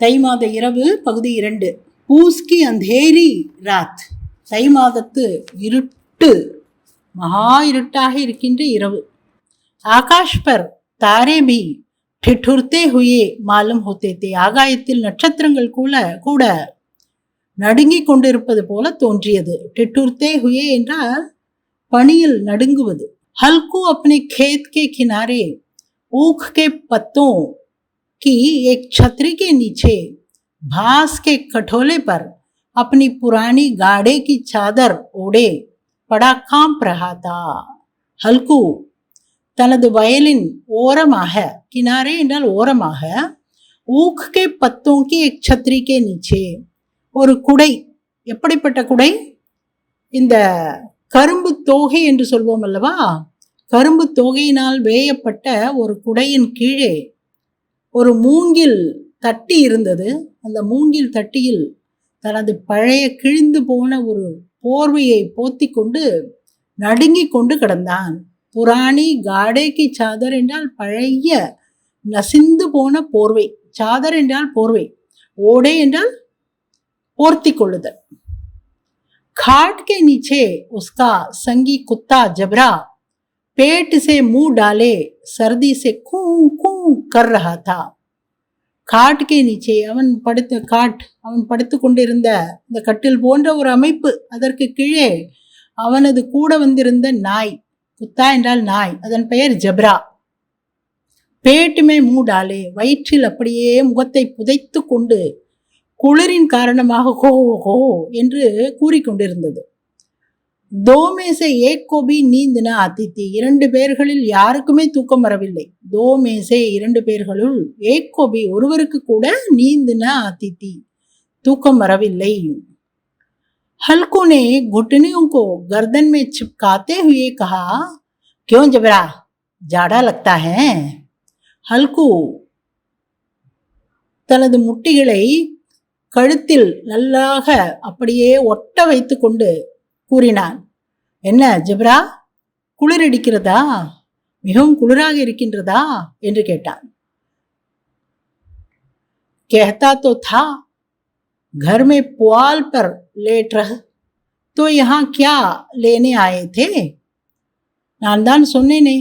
தை மாத இரவு பகுதி இரண்டு. ஊஸ்கி அந்தேரி ராத். தை மாதத்து இருட்டு மகா இருட்டாக இருக்கின்ற இரவு. ஆகாஷ் பர் தாரே பி டிட்டுர்த்தே ஹுயே மாலும் ஹோத்தேத்தே. ஆகாயத்தில் நட்சத்திரங்கள் கூட கூட நடுங்கிக் கொண்டிருப்பது போல தோன்றியது. டிட்டுர்த்தே ஹுயே என்றால் பணியில் நடுங்குவது. ஹல்கு அப்னே கேத் கே கினாரே ஊக் கே பத்தோம் की एक छतरी के नीचे भास के कठोले पर अपनी पुरानी गाड़े की चादर ओढ़े पड़ा कांप रहा था हल्कू தனது வயலின் ஓரமாக கினாரே என்றால் ஓரமாக ஊக்கே பத்தோங்கி எக் சத்ரிக்கே நீச்சே ஒரு குடை எப்படிப்பட்ட குடை இந்த கரும்பு தோகை என்று சொல்வோம் அல்லவா கரும்பு தோகையினால் வேயப்பட்ட ஒரு குடையின் கீழே ஒரு மூங்கில் தட்டி இருந்தது அந்த மூங்கில் தட்டியில் தனது பழைய கிழிந்து போன ஒரு போர்வையை போத்தி கொண்டு நடுங்கிக் கொண்டு கிடந்தான் புராணி காடேக்கு சாதர் என்றால் பழைய நசிந்து போன போர்வை சாதர் என்றால் போர்வை ஓடே என்றால் போர்த்தி கொள்ளுதல் खाट के नीचे उसका संगी कुत्ता जबरा पेट से मुंह डाले सर्दी से கூ கூ कर रहा था காட் கே நீச்சே அவன் படுத்த காட் அவன் படுத்து கொண்டிருந்த இந்த கட்டில் போன்ற ஒரு அமைப்பு அதற்கு கீழே அவனது கூட வந்திருந்த நாய் குத்தா என்றால் நாய் அதன் பெயர் ஜப்ரா பேட்டுமே மூடாலே வயிற்றில் அப்படியே முகத்தை புதைத்து கொண்டு குளிரின் காரணமாக ஹோ ஹோ என்று கூறிக்கொண்டிருந்தது தோமேசை ஏக் கோபி நீந்தின அதித்தி இரண்டு பேர்களில் யாருக்குமே தூக்கம் வரவில்லை தோமேசே இரண்டு பேர்களுள் ஏக் கோபி ஒருவருக்கு கூட நீந்தின அதித்தி தூக்கம் வரவில்லை हल्कू ने घुटनियों को गर्दन में चिपकाते हुए कहा क्यों जबरा जाड़ा लगता है हल्कू தனது முட்டிகளை கழுத்தில் நல்லாக அப்படியே ஒட்ட வைத்துக்கொண்டு கூறினான் என்ன ஜெப்ரா குளிரடிக்கிறதா மிகவும் குளிராக இருக்கின்றதா என்று கேட்டான் कहता तो था घर में पुआल पर लेट रह तो यहाँ क्या लेने आए थे நான் தான் சொன்னேனே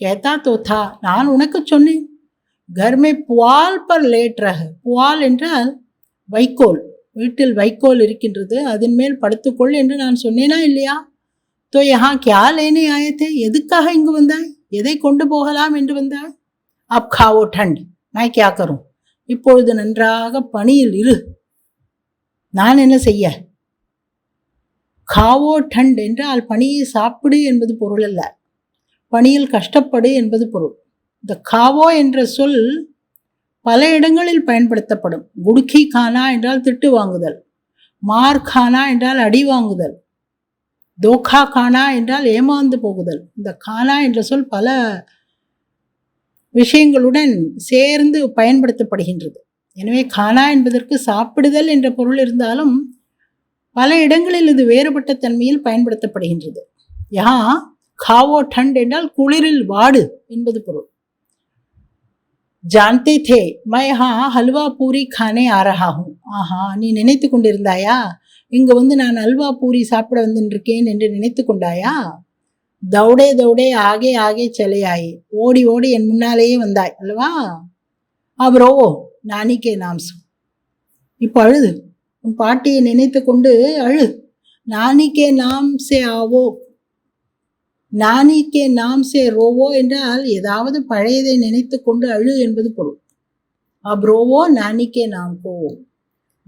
கேத்தா தோத்தா நான் உனக்கு சொன்னேன் கர்மே புவால் பர் லேட் ரஹ புவால் என்றால் வைக்கோல் வீட்டில் வைக்கோல் இருக்கின்றது அதன் மேல் படுத்துக்கொள் என்று நான் சொன்னேனா இல்லையா? தோ யஹா கியா லேனே ஆயத்தே எதுக்காக இங்கு வந்தாய்? எதை கொண்டு போகலாம் என்று வந்தாய்? அப் காவோ டண்ட் நான் கியா கரும். இப்பொழுது நன்றாக பணியில் இரு. நான் என்ன செய்ய? காவோ டண்ட் என்றால் பணியை சாப்பிடு என்பது பொருள் அல்ல. பணியில் கஷ்டப்படு என்பது பொருள். இந்த காவோ என்ற சொல் பல இடங்களில் பயன்படுத்தப்படும். குடுக்கி கானா என்றால் திட்டு வாங்குதல். மார் கானா என்றால் அடி வாங்குதல். தோகா கானா என்றால் ஏமாந்து போகுதல். இந்த கானா என்ற சொல் பல விஷயங்களுடன் சேர்ந்து பயன்படுத்தப்படுகின்றது. எனவே கானா என்பதற்கு சாப்பிடுதல் என்ற பொருள் இருந்தாலும் பல இடங்களில் இது வேறுபட்ட தன்மையில் பயன்படுத்தப்படுகின்றது. யா காவோ டண்ட் என்றால் குளிரில் வாடு என்பது பொருள். जानते थे मैं यहाँ हलवा பூரி खाने आ रहा हूँ ஆஹா நீ நினைத்து கொண்டிருந்தாயா இங்கு வந்து நான் அல்வா பூரி சாப்பிட வந்துருக்கேன் என்று நினைத்து கொண்டாயா தௌடே தௌடே ஆகே ஆகே செலையாயே ஓடி ஓடி என் முன்னாலேயே வந்தாய் அல்லவா அப்புறோ நானிக்கே நாம்சு இப்போ அழுது உன் பாட்டியை நினைத்து கொண்டு அழு நானிக்கே நாம் சே ஆவோ நானிக்கே நாம் சே ரோவோ என்றால் ஏதாவது பழையதை நினைத்து கொண்டு அழு என்பது பொருள் அப்ரோவோ நானிக்கே நாம் கோ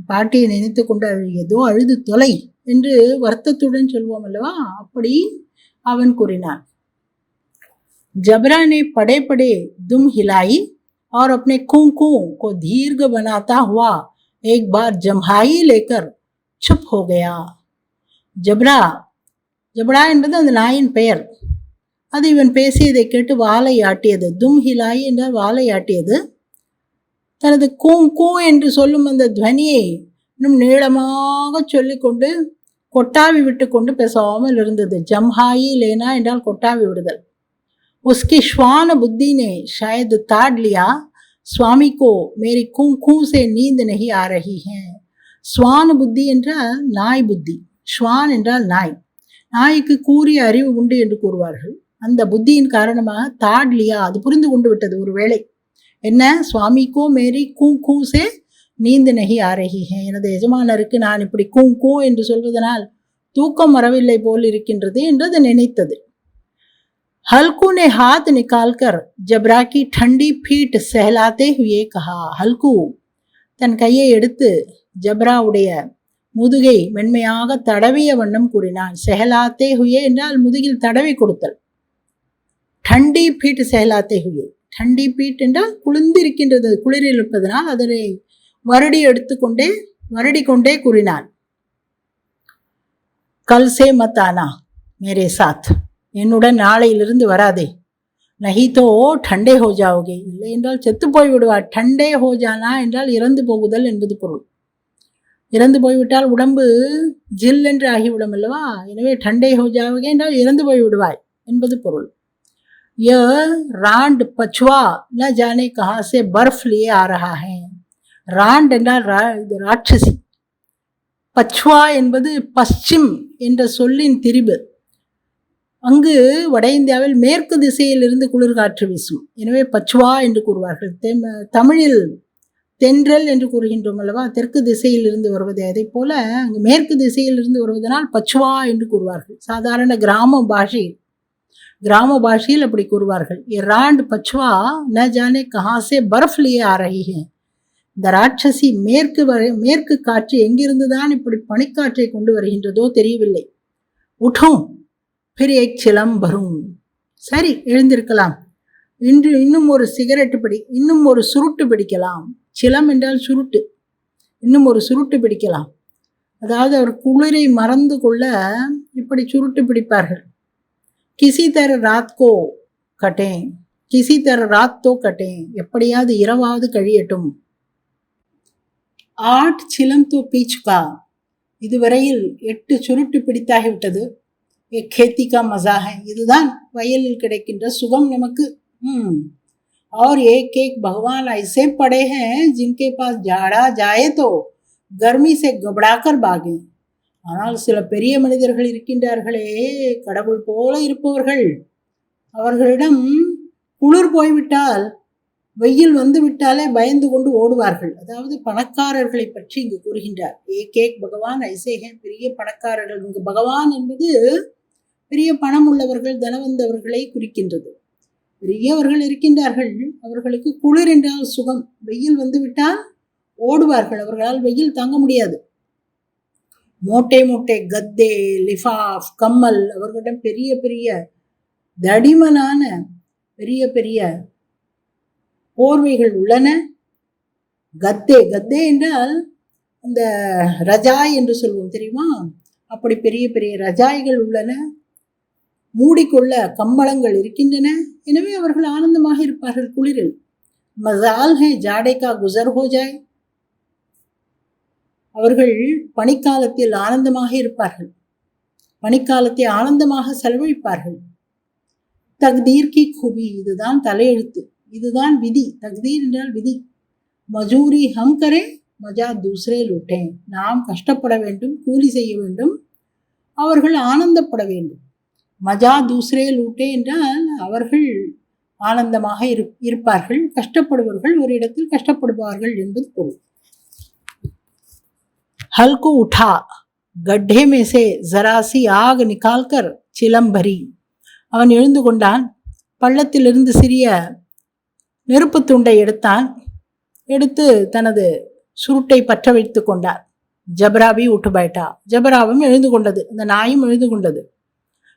பாட்டியை நினைத்து கொண்டு அழு ஏதோ அழுது தொலை என்று வருத்தத்துடன் சொல்வோம் அல்லவா அப்படி அவன் கூறினான் जबरा ने पड़े पड़े दुम हिलाई और अपने कूं कूं को दीर्घ बनाता हुआ एक बार जम्हाई लेकर चुप हो गया ஜப்ரா ஜப்ரா என்பது அந்த நாயின் பெயர் அது இவன் பேசியதை கேட்டு வாளை ஆட்டியது தும் ஹிலாய் என்றால் வாழை ஆட்டியது தனது கூ கூ என்று சொல்லும் அந்த துவனியை இன்னும் நீளமாக சொல்லிக்கொண்டு கொட்டாவி விட்டு கொண்டு பேசாமல் இருந்தது. ஜம்ஹாயி லேனா என்றால் கொட்டாவி விடுதல். உஸ்கி ஸ்வான புத்தினே ஷாயத் தாட்லியா சுவாமி கோ மேரி கூ கூ சே நீந்த நெகி ஆரகி ஹே. ஸ்வான புத்தி என்றால் நாய் புத்தி. ஸ்வான் என்றால் நாய். நாய்க்கு கூறிய அறிவு உண்டு என்று கூறுவார்கள். அந்த புத்தியின் காரணமாக தாட்லியா அது புரிந்து கொண்டு விட்டது ஒரு வேளை என்ன சுவாமிக்கோ மேரி கூ கூசே நீந்து நகி ஆரகி எனது எஜமானருக்கு நான் இப்படி கூ கூ என்று சொல்வதனால் தூக்கம் வரவில்லை போல் இருக்கின்றது என்று அது நினைத்தது हल्कू ने हाथ निकालकर जबरा की ठंडी फीट सहलाते हुए कहा हल्कू தன் கையை எடுத்து ஜப்ராவுடைய முதுகை மென்மையாக தடவிய வண்ணம் கூறினான் செஹலாத்தே ஹுயே என்றால் முதுகில் தடவி கொடுத்தல் டண்டி பீட் செயலாத்தை ஹுயே. டண்டி பீட் என்றால் குளிர்ந்திருக்கின்றது குளிரில் இருப்பதனால் அதனை வருடி எடுத்துக்கொண்டே வருடி கொண்டே கூறினான். கல்சே மத்தானா மேரே சாத். என்னுடன் நாளையிலிருந்து வராதே. நஹிதோ டண்டே ஹோஜாவுகே இல்லை என்றால் செத்து போய் விடுவார். டண்டே ஹோஜானா என்றால் இறந்து போகுதல் என்பது பொருள். இறந்து போய்விட்டால் உடம்பு ஜில் என்று ஆகிவிடும் அல்லவா? எனவே டண்டே ஹோஜாவுகே என்றால் இறந்து போய் விடுவாய் என்பது பொருள். यह रांड पछुआ न जाने कहाँ से बर्फ लिए आ रहा है। ராண்ட் என்றால் ராட்சசி பச்வா என்பது பশ্চিம் என்ற சொல்லின் திரிபு. அங்கு வட இந்தியாவில் மேற்கு திசையிலிருந்து குளிர்காற்று வீசும். எனவே பச்சுவா என்று கூறுவார்கள். தெம் தமிழில் தென்றல் என்று கூறுகின்றோம் அல்லவா? தெற்கு திசையிலிருந்து வருவது. அதே போல் அங்கு மேற்கு திசையிலிருந்து வருவதனால் பச்சுவா என்று கூறுவார்கள். சாதாரண கிராம பாஷையில். கிராம பாஷையில் அப்படி கூறுவார்கள். ये रांड पछवा न जाने कहाँ से बर्फ இந்த ராட்சசி மேற்கு வரை மேற்கு காற்று எங்கிருந்து தான் இப்படி பனிக்காற்றை கொண்டு வருகின்றதோ தெரியவில்லை. உட்டும் பெரிய சிலம் வரும். சரி எழுந்திருக்கலாம். இன்று இன்னும் ஒரு சிகரெட்டு பிடி இன்னும் ஒரு சுருட்டு பிடிக்கலாம். சிலம் என்றால் சுருட்டு. இன்னும் ஒரு சுருட்டு பிடிக்கலாம். அதாவது அவர் குளிரை மறந்து கொள்ள இப்படி சுருட்டு பிடிப்பார்கள். கிசி தர ராத்கோ கட்டேன் கிசி தர ராத்தோ கட்டேன் எப்படியாவது இரவாவது கழியட்டும் ஆட் சிலம் தோ பீச்சுக்கா இதுவரையில் எட்டு சுருட்டு பிடித்தாகிவிட்டது खेती का मजा है இதுதான் வயலில் கிடைக்கின்ற சுகம் நமக்கு ம் और एक एक भगवान ऐसे पड़े हैं जिनके पास जाड़ा जाए तो गर्मी से घबराकर भागे ஆனால் சில பெரிய மனிதர்கள் இருக்கின்றார்களே கடவுள் போல இருப்பவர்கள். அவர்களிடம் குளிர் போய்விட்டால் வெயில் வந்து விட்டாலே பயந்து கொண்டு ஓடுவார்கள். அதாவது பணக்காரர்களை பற்றி இங்கு கூறுகின்றார். ஏ கேக் பகவான் ஐசேகன் பெரிய பணக்காரர்கள். இங்கு பகவான் என்பது பெரிய பணம் உள்ளவர்கள் தனவந்தவர்களை குறிக்கின்றது. பெரியவர்கள் இருக்கின்றார்கள். அவர்களுக்கு குளிர் என்றால் சுகம். வெயில் வந்து விட்டால் ஓடுவார்கள். அவர்களால் வெயில் தாங்க முடியாது. மோட்டை மோட்டை கத்தே லிஃபாஃப் கம்மல் அவர்களிடம் பெரிய பெரிய தடிமனான பெரிய பெரிய போர்வைகள் உள்ளன. கத்தே கத்தே என்றால் இந்த ரஜாய் என்று சொல்வோம் தெரியுமா? அப்படி பெரிய பெரிய ரஜாய்கள் உள்ளன. மூடிக்கொள்ள கம்பளங்கள் இருக்கின்றன. எனவே அவர்கள் ஆனந்தமாக இருப்பார்கள் குளிரில். மசால் ஹே ஜாடேகா குசர் ஹோஜாய் அவர்கள் பனிக்காலத்தில் ஆனந்தமாக இருப்பார்கள். பனிக்காலத்தை ஆனந்தமாக செலவழிப்பார்கள். தக்தீர் கி குபி இதுதான் தலையெழுத்து. இதுதான் விதி. தக்தீர் என்றால் விதி. மஜூரி ஹம் கரே மஜா தூசரே லூட்டேன் நாம் கஷ்டப்பட வேண்டும் கூலி செய்ய வேண்டும். அவர்கள் ஆனந்தப்பட வேண்டும். மஜா தூசரே லூட்டே என்றால் அவர்கள் ஆனந்தமாக இரு இருப்பார்கள். கஷ்டப்படுபவர்கள் ஒரு இடத்தில் கஷ்டப்படுவார்கள் என்பது பொருள். हल्को उठा गड्ढे में से जरा सी आग निकालकर चिलम भरी அவன் எழுந்து கொண்டான் பள்ளத்திலிருந்து சிறிய நெருப்பு துண்டை எடுத்தான் எடுத்து தனது சுருட்டை பற்ற வைத்து கொண்டார் ஜபராபி உட்டு பைட்டா ஜபராவும் எழுந்து கொண்டது அந்த நாயும் எழுந்து கொண்டது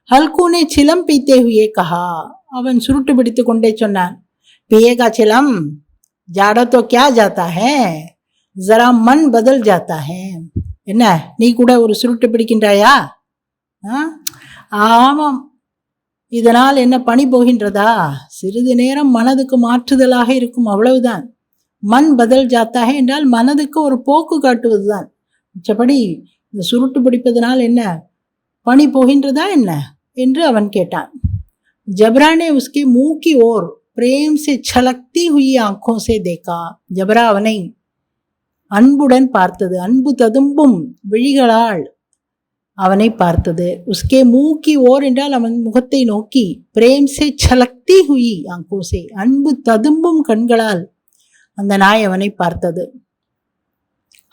ஹல்கூனே சிலம் பீத்தே ஹுயே கஹா அவன் சுருட்டு பிடித்து கொண்டே சொன்னான் பியேகா சிலம் ஜாடோ தோ கியா ஜாத்தா ஹே ஜரா மண் பதல் ஜாத்தா ஹே என்ன நீ கூட ஒரு சுருட்டு பிடிக்கின்றாயா ஆமாம் இதனால் என்ன பணி போகின்றதா சிறிது நேரம் மனதுக்கு மாற்றுதலாக இருக்கும் அவ்வளவுதான் மண் பதில் ஜாத்தாக என்றால் மனதுக்கு ஒரு போக்கு காட்டுவதுதான் மிச்சபடி இந்த சுருட்டு பிடிப்பதனால் என்ன பணி போகின்றதா என்ன என்று அவன் கேட்டான் ஜப்ரானே உஸ்கே மூக்கி ஓர் பிரேம் से छलकती हुई आंखों से देखा ஜபரா அவனை அன்புடன் பார்த்தது. அன்பு ததும்பும் விழிகளால் அவனை பார்த்தது. உஸ்கே மூக்கி ஓர் என்றால் அவன் முகத்தை நோக்கி பிரேம் சே சலக்தி ஹுயி ஆங்கோசே அன்பு ததும்பும் கண்களால் அந்த நாய் அவனை பார்த்தது.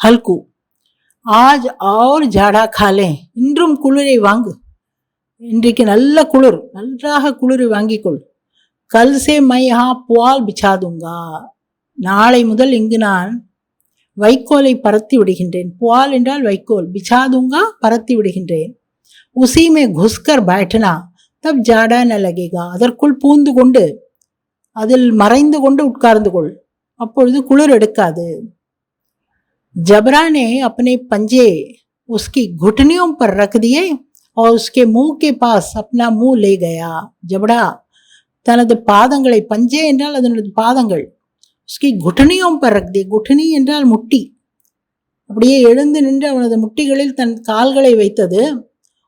ஹல்கு ஆஜ் ஆர் ஜாடா காலே இன்றும் குளிரை வாங்கு. இன்றைக்கு நல்ல குளிர் நன்றாக குளிரை வாங்கிக்கொள். கல்சே சே புவால் பிச்சாதுங்கா. நாளை முதல் இங்கு நான் வைக்கோலை பரத்தி விடுகின்றேன் புவால் என்றால் வைக்கோல் பிச்சாதுங்கா பரத்தி விடுகின்றேன் உசீமே குஸ்கர் பேட்டனா தப் ஜாடா ந லகேகா அதற்குள் பூந்து கொண்டு அதில் மறைந்து கொண்டு உட்கார்ந்து கொள் அப்பொழுது குளிர் எடுக்காது जबरा ने अपने पंजे उसकी घुटनियों पर रख दिए और उसके मुंह के पास अपना मुंह ले गया ஜபடா தனது பாதங்களை பஞ்சே என்றால் அதனது பாதங்கள் ஸ்கி குட்டனியும் பறக்தி குட்டனி என்றால் முட்டி. அப்படியே எழுந்து நின்று அவனது முட்டிகளில் தன் கால்களை வைத்தது.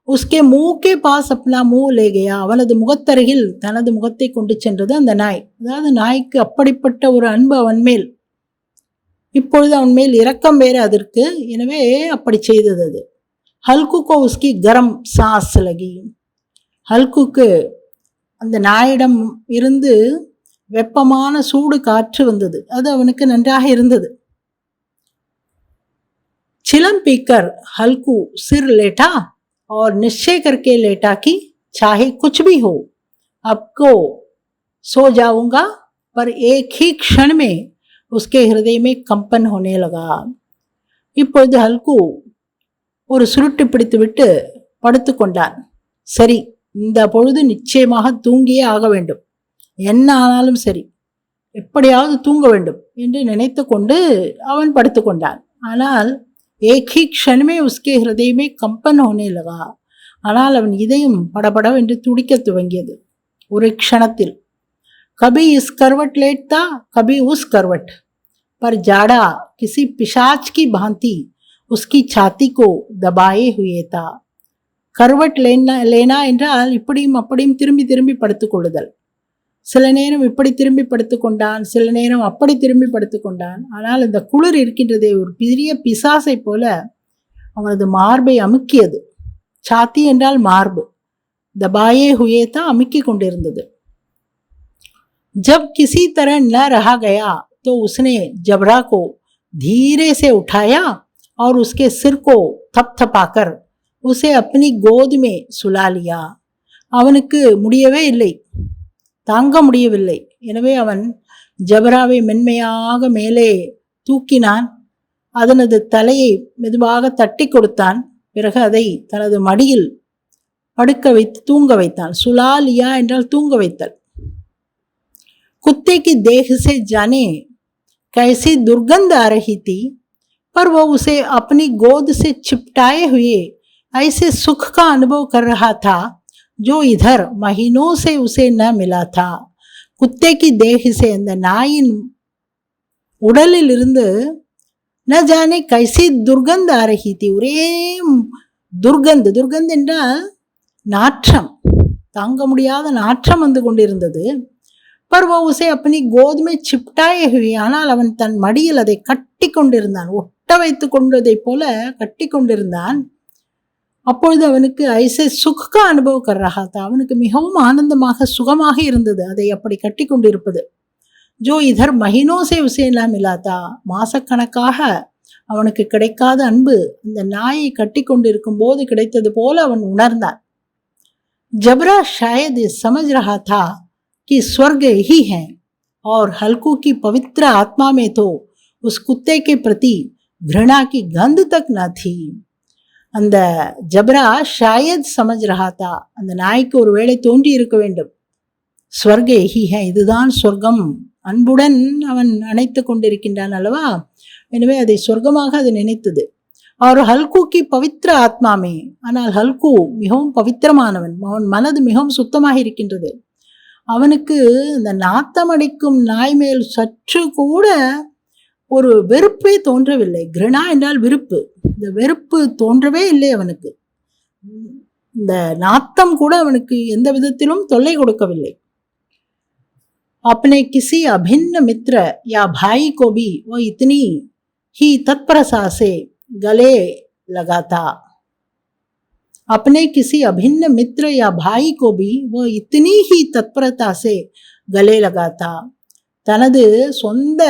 உஸ்கே மூக்கே பாஸ் அப்னா மூ லேகையா? அவனது முகத்தருகில் தனது முகத்தை கொண்டு சென்றது அந்த நாய். அதாவது நாய்க்கு அப்படிப்பட்ட ஒரு அன்பு அவன் மேல். இப்பொழுது அவன் மேல் இரக்கம் வேறு அதற்கு. எனவே அப்படி செய்தது அது. ஹல்குக்கோ உஸ்கி கரம் சாஸ் லகி ஹல்குக்கு அந்த நாயிடம் இருந்து வெப்பமான சூடு காற்று வந்தது அது அவனுக்கு நன்றாக இருந்தது चिलम पीकर हल्कू सिर लेटा और निश्चय करके लेटा कि चाहे कुछ भी हो आपको सो जाऊंगा पर एक ही क्षण में उसके हृदय में कंपन होने लगा இப்பொழுது ஹல்கு ஒரு சுருட்டு பிடித்துவிட்டு படுத்து கொண்டான் சரி இந்த பொழுது நிச்சயமாக தூங்கியே ஆக வேண்டும் என்ன ஆனாலும் சரி எப்படியாவது தூங்க வேண்டும் என்று நினைத்து கொண்டு அவன் படுத்து கொண்டான் ஆனால் एक ही क्षण में उसके हृदय में कंपन होने लगा ஆனால் அவன் இதயம் படபடவென்று துடிக்க துவங்கியது ஒரு க்ஷணத்தில் कभी इस करवट लेटता कभी उस करवट पर जाड़ा किसी पिशाच की भांति उसकी छाती को दबाए हुए था கர்வட் லேனா லேனா என்றால் இப்படியும் அப்படியும் திரும்பி திரும்பி படுத்துக் கொள்ளுதல் சில நேரம் இப்படி திரும்பி படுத்துக் கொண்டான் சில நேரம் அப்படி திரும்பி படுத்துக் கொண்டான் ஆனால் இந்த குளிர் இருக்கின்றதே ஒரு பெரிய பிசாசை போல அவனது மார்பை அமுக்கியது சாத்தி என்றால் மார்பு தபாயே ஹுயே தான் அமுக்கி கொண்டிருந்தது जब किसी तरह न रहा गया तो उसने जबरा को धीरे से उठाया और उसके सिर को थपथपाकर उसे अपनी गोद में सुला लिया அவனுக்கு முடியவே இல்லை தாங்க முடியவில்லை எனவே அவன் ஜபராவை மென்மையாக மேலே தூக்கினான் அதனது தலையை மெதுவாக தட்டி கொடுத்தான் பிறகு அதை தனது மடியில் படுக்க வைத்து தூங்க வைத்தான் சுலாலியா என்றால் தூங்க வைத்தல் कुत्ते की देह से जाने कैसी दुर्गंध आ रही थी पर वो उसे अपनी गोद से चिपटाए हुए ऐसे सुख का अनुभव कर रहा था जो इधर महीनों से उसे न मिला था குத்தே கி தேகி சே அந்த நாயின் உடலில் இருந்து ந ஜானே கைசி துர்கந்த அரகித்தி ஒரே துர்கந்து துர்கந்து என்றால் நாற்றம் தாங்க முடியாத நாற்றம் வந்து கொண்டிருந்தது पर वो उसे अपनी गोद में चिपटाए हुए ஆனால் அவன் தன் மடியில் அதை கட்டி கொண்டிருந்தான் ஒட்ட வைத்து கொண்டதை போல கட்டி கொண்டிருந்தான் அப்பொழுது அவனுக்கு ஐசே சுக்க அனுபவம் கர்றஹாத்தா அவனுக்கு மிகவும் ஆனந்தமாக சுகமாக இருந்தது அதை அப்படி கட்டி கொண்டிருப்பது ஜோ இதர் மஹினோசே உசேனா மிலாத்தா மாசக்கணக்காக அவனுக்கு கிடைக்காத அன்பு அந்த நாயை கட்டி கொண்டிருக்கும் போது கிடைத்தது போல அவன் உணர்ந்தான் जबरा शायद ये समझ रहा था कि स्वर्ग ही है और हल्कू की पवित्र आत्मा में तो उस कुत्ते के प्रति घृणा की गंध तक न थी அந்த ஜப்ரா ஷாயத் சமஜ் ரஹாத்தா அந்த நாய்க்கு ஒரு வேளை தோன்றி இருக்க வேண்டும். ஸ்வர்க எஹிஹ இதுதான் சொர்க்கம். அன்புடன் அவன் அணைத்து கொண்டிருக்கின்றான் அல்லவா? எனவே அதை சொர்க்கமாக அது நினைத்தது. அவர் ஹல்குக்கு பவித்திர ஆத்மாமே ஆனால் ஹல்கு மிகவும் பவித்திரமானவன். அவன் மனது மிகவும் சுத்தமாக இருக்கின்றது. அவனுக்கு இந்த நாத்தம் அடிக்கும் நாய் மேல் சற்று கூட ஒரு வெறுப்பே தோன்றவில்லை. கிருணா என்றால் விருப்பு. இந்த வெறுப்பு தோன்றவே இல்லை அவனுக்கு இந்த நாத்தம் கூட அவனுக்கு எந்த விதத்திலும் தொல்லை கொடுக்கவில்லை अपने किसी अभिन्न मित्र या भाई को भी वो इतनी ही तत्परता से गले लगाता अपने किसी अभिन्न मित्र या भाई को भी वो इतनी ही तत्परता से गले लगाता தனது சொந்த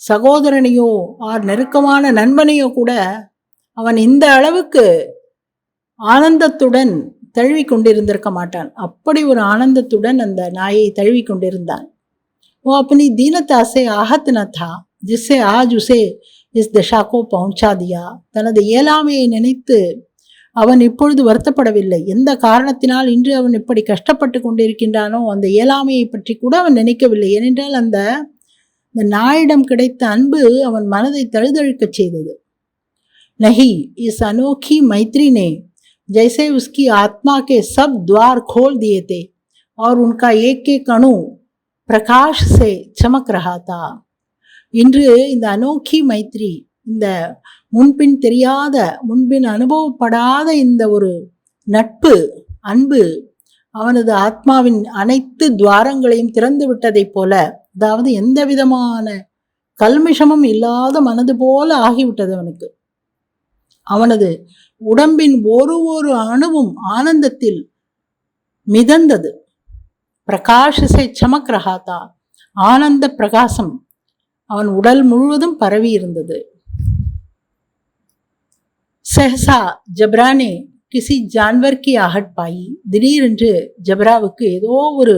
சகோதரனையோ ஆர் நெருக்கமான நண்பனையோ கூட அவன் இந்த அளவுக்கு ஆனந்தத்துடன் தழுவி கொண்டிருந்திருக்க மாட்டான் அப்படி ஒரு ஆனந்தத்துடன் அந்த நாயை தழுவி கொண்டிருந்தான் वो अपनी दीनता से आहत न था जिससे आज उसे इस दशा को पहुंचा दिया தனது இயலாமையை நினைத்து அவன் இப்பொழுது வருத்தப்படவில்லை எந்த காரணத்தினால் இன்று அவன் இப்படி கஷ்டப்பட்டு கொண்டிருக்கின்றானோ அந்த இயலாமையை பற்றி கூட அவன் நினைக்கவில்லை ஏனென்றால் அந்த இந்த நாயிடம் கிடைத்த அன்பு அவன் மனதை தழுதழுக்கச் செய்தது नहीं इस अनोखी मैत्री ने जैसे उसकी आत्मा के सब द्वार खोल दिए थे और उनका एक एक अणु பிரகாஷ் சே சமக் ரஹாதா இன்று இந்த அனோக்கி மைத்ரி இந்த முன்பின் தெரியாத முன்பின் அனுபவப்படாத இந்த ஒரு நட்பு அன்பு அவனது ஆத்மாவின் அனைத்து துவாரங்களையும் திறந்து விட்டதைப் போல அதாவது எந்த விதமான கல்மிஷமும் இல்லாத மனது போல ஆகிவிட்டது அவனுக்கு. அவனது உடம்பின் ஒரு ஒரு அணுவும் ஆனந்தத்தில் மிதந்தது பிரகாஷசை சமக் ரஹாதா ஆனந்த பிரகாசம் அவன் உடல் முழுவதும் பரவி இருந்தது सहसा ஜப்ரா ने கிசி ஜான்வர் கி आहट பாயி திடீரென்று ஜப்ராவுக்கு ஏதோ ஒரு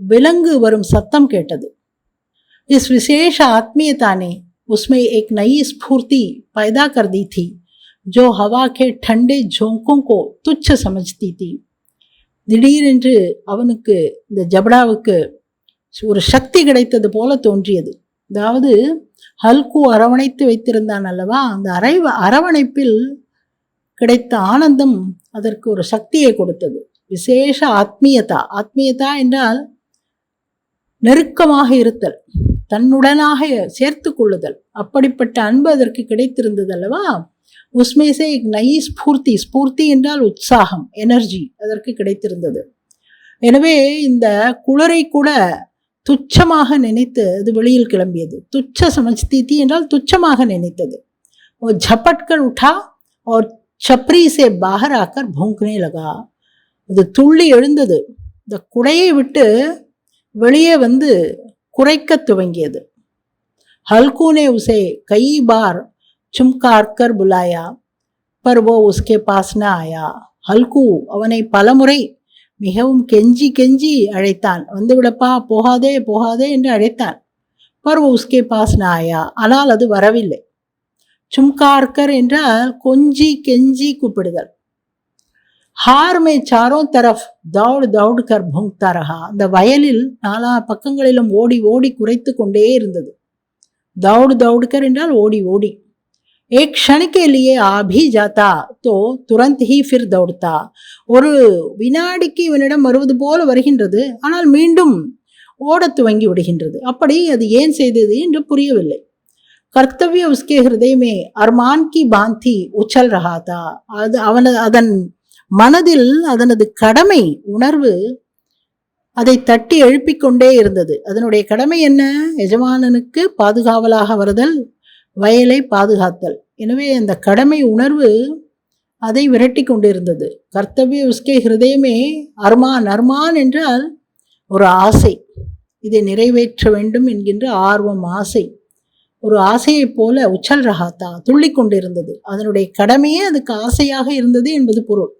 விலங்கு வரும் சத்தம் கேட்டது इस विशेष आत्मीयता ने उसमें एक नई स्फूर्ति पैदा कर दी थी जो हवा के ठंडे झोंकों को तुच्छ समझती थी திடீரென்று அவனுக்கு இந்த ஜபடாவுக்கு ஒரு சக்தி கிடைத்தது போல தோன்றியது அதாவது ஹல்கு அரவணைத்து வைத்திருந்தான் அல்லவா அந்த அரை அரவணைப்பில் கிடைத்த ஆனந்தம் அதற்கு ஒரு சக்தியை கொடுத்தது விசேஷ ஆத்மீயதா ஆத்மீயதா என்றால் நெருக்கமாக இருத்தல் தன்னுடனாக சேர்த்து கொள்ளுதல் அப்படிப்பட்ட அன்பு அதற்கு கிடைத்திருந்தது அல்லவா उसमें से एक नई स्फूर्ति स्फूर्ति என்றால் உற்சாகம் எனர்ஜி அதற்கு கிடைத்திருந்தது. எனவே இந்த குளரை கூட துச்சமாக நினைத்து அது வெளியில் கிளம்பியது. துச்ச சமஸ்திதி என்றால் துச்சமாக நினைத்தது. वो ஜப்பட்கள் உட்டா और छपरी से बाहर லகா. அது துள்ளி எழுந்தது. இந்த குடையை விட்டு வெளியே வந்து குறைக்க துவங்கியது. ஹல்கூனே உசே கை பார் சும்கார் கர் புலாயா பர் ஓ உஸ்கே பாஸ்னா ஆயா ஹல்கு அவனை பலமுறை மிகவும் கெஞ்சி கெஞ்சி அழைத்தான் வந்துவிடப்பா போகாதே போகாதே என்று அழைத்தான் பர் ஓ உஸ்கே பாஸ் ஆயா ஆனால் அது வரவில்லை। சும்கார்கர் என்றால் கொஞ்சி கெஞ்சி கூப்பிடுதல்। ஹார் மே சாரோ தரஃப் தவுடு தவுடு கர் பூங்க்தா ரஹா அந்த வயலில் நாலா பக்கங்களிலும் ஓடி ஓடி குறைத்து கொண்டே இருந்தது। தவுடு தவுடுக்கர் என்றால் ஓடி ஓடி। एक क्षण के लिए आ भी जाता तो तुरंत ही फिर दौड़ता ஒரு வினாடிக்கு இவனிடம் வருவது போல வருகின்றது ஆனால் மீண்டும் ஓடத் துவங்கி விடுகின்றது அப்படி அது ஏன் செய்தது என்று புரியவில்லை கர்த்தவிய உஸ்கே ஹிருதயமே அர்மான் கி பாந்தி உச்சல் ரஹாதா அது அவன அதன் மனதில் அதனது கடமை உணர்வு அதை தட்டி எழுப்பிக் கொண்டே இருந்தது அதனுடைய கடமை என்ன எஜமானனுக்கு பாதுகாவலாக வருதல் வயலை பாதுகாத்தல். எனவே அந்த கடமை உணர்வு அதை விரட்டி கொண்டிருந்தது. கர்த்தவிய உஸ்கே ஹிருதயமே அர்மான் அர்மான் என்றால் ஒரு ஆசை. இதை நிறைவேற்ற வேண்டும் என்கின்ற ஆர்வம் ஆசை. ஒரு ஆசையைப் போல உச்சல் ரகாத்தா துள்ளி கொண்டிருந்தது. அதனுடைய கடமையே அதுக்கு ஆசையாக இருந்தது என்பது பொருள்.